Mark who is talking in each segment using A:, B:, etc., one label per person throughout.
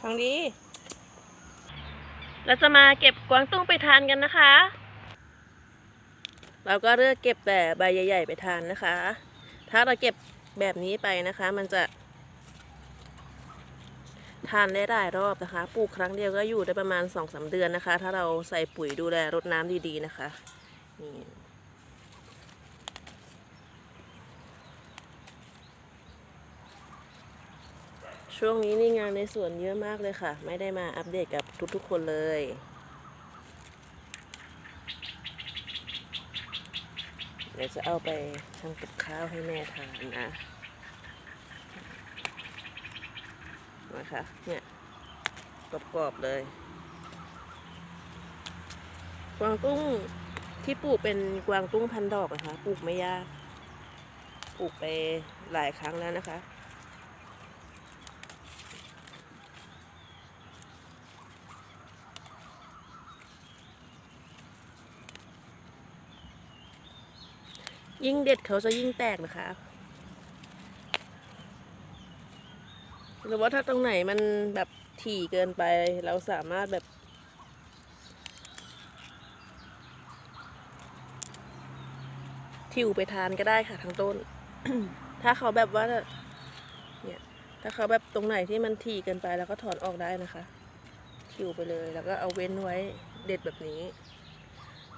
A: ทองดีเราจะมาเก็บกวางตุ้งไปทานกันนะคะ เราก็เลือกเก็บแต่ใบใหญ่ ๆ ไปทานนะคะ ถ้าเราเก็บแบบนี้ไปนะคะ มันจะ ทานได้หลายรอบนะคะ ปลูกครั้งเดียวก็อยู่ได้ประมาณ2องสาเดือนนะคะ ถ้าเราใส่ปุ๋ยดูแลรดน้ำดีๆนะคะนี่ ช่วงนี้นี่งานในสวนเยอะมากเลยค่ะ ไม่ได้มาอัปเดตกับทุกๆคนเลยเดี๋ยวจะเอาไปทำกับข้าวให้แม่ทานนะนะคะเนี่ยกรอบๆเลยกวางตุ้งที่ปลูกเป็นกวางตุ้งพันดอกนะคะปลูกไม่ยาก ปลูกไปหลายครั้งแล้วนะคะ ยิ่งเด็ดเขาจะยิ่งแตกนะคะหรือว่าถ้าตรงไหนมันแบบถี่เกินไปเราสามารถแบบทิวไปทานก็ได้ค่ะทั้งต้น ถ้าเขาแบบว่าเนี่ยถ้าเขาแบบตรงไหนที่มันถี่เกินไปเราก็ถอนออกได้นะคะ ทิวไปเลยแล้วก็เอาเว้นไว้เด็ดแบบนี้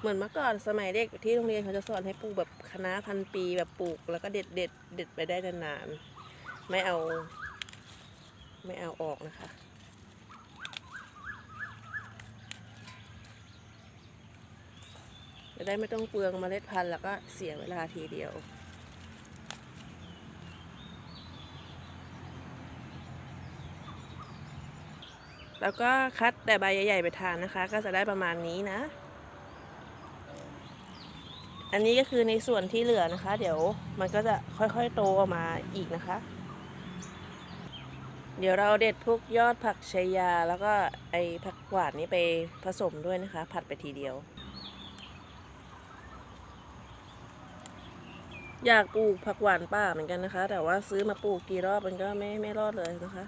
A: เหมือนเมื่อก่อนสมัยเด็กที่โรงเรียนเขาจะสอนให้ปลูกแบบคณะพันปีแบบปลูก แล้วก็เด็ดเด็ดเด็ดไปได้นานๆไม่เอา ไม่เอาออกนะคะจะได้ไม่ต้องเปลืองเมล็ดพันธุ์แล้วก็เสียเวลาทีเดียวแล้วก็คัดแต่ใบใหญ่ๆไปทานนะคะ ก็จะได้ประมาณนี้นะ อันนี้ก็คือในส่วนที่เหลือนะคะ เดี๋ยวมันก็จะค่อยๆโตออกมาอีกนะคะ เดี๋ยวเราเด็ดพวกยอดผักชายา แล้วก็ไอผักหวานนี้ไปผสมด้วยนะคะ ผัดไปทีเดียว อยากปลูกผักหวานป่าเหมือนกันนะคะ แต่ว่าซื้อมาปลูกกี่รอบมันก็ไม่ไม่รอดเลยนะคะ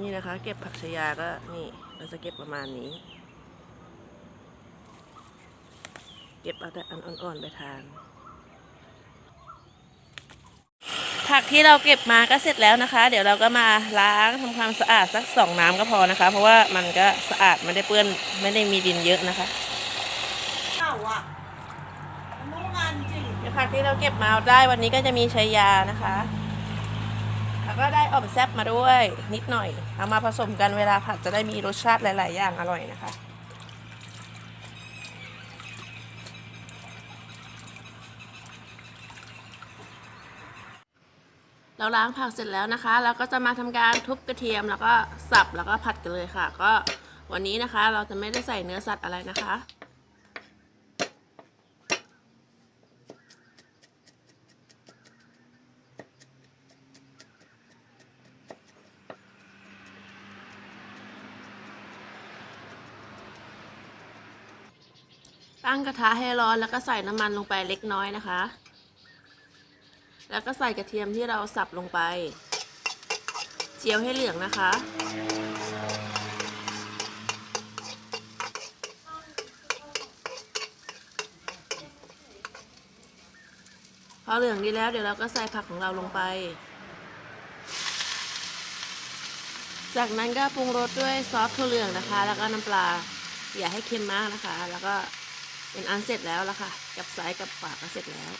A: นี่นะคะ เก็บผักชายาก็นี่ เราจะเก็บประมาณนี้ เก็บเอาแต่อันอ่อนๆไปทาน ผักที่เราเก็บมาก็เสร็จแล้วนะคะ เดี๋ยวเราก็มาล้างทำความสะอาดสักสองน้ำก็พอนะคะ เพราะว่ามันก็สะอาดไม่ได้เปื้อนไม่ได้มีดินเยอะนะคะ
B: เก่าอะมันโง่งานจริง
A: เดี๋ยวผักที่เราเก็บมาได้วันนี้ก็จะมีชายานะคะ แล้วก็ได้ออมแซบมาด้วยนิดหน่อย เอามาผสมกันเวลาผัดจะได้มีรสชาติหลาย ๆ อย่างอร่อยนะคะ เราล้างผักเสร็จแล้วนะคะ เราก็จะมาทำการทุบกระเทียมแล้วก็สับแล้วก็ผัดกันเลยค่ะ ก็วันนี้นะคะเราจะไม่ได้ใส่เนื้อสัตว์อะไรนะคะ ตั้งกระทะให้ร้อนแล้วก็ใส่น้ำมันลงไปเล็กน้อยนะคะ แล้วก็ใส่กระเทียมที่เราสับลงไป เจียวให้เหลืองนะคะ พอเหลืองดีแล้วเดี๋ยวเราก็ใส่ผักของเราลงไป จากนั้นก็ปรุงรสด้วยซอสถั่วเหลืองนะคะ แล้วก็น้ำปลาอย่าให้เค็มมากนะคะ แล้วก็ เป็นอันเสร็จแล้วละค่ะ กับซ้ายกับปากก็เสร็จแล้ว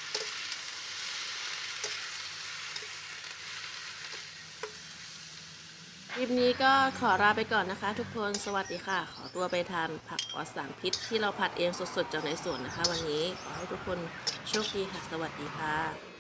A: คลิปนี้ก็ขอลาไปก่อนนะคะ ทุกคน สวัสดีค่ะ ขอตัวไปทานผักปลอดสารพิษที่เราผัดเองสดๆจากในสวนนะคะ วันนี้ ขอให้ทุกคนโชคดีค่ะ สวัสดีค่ะ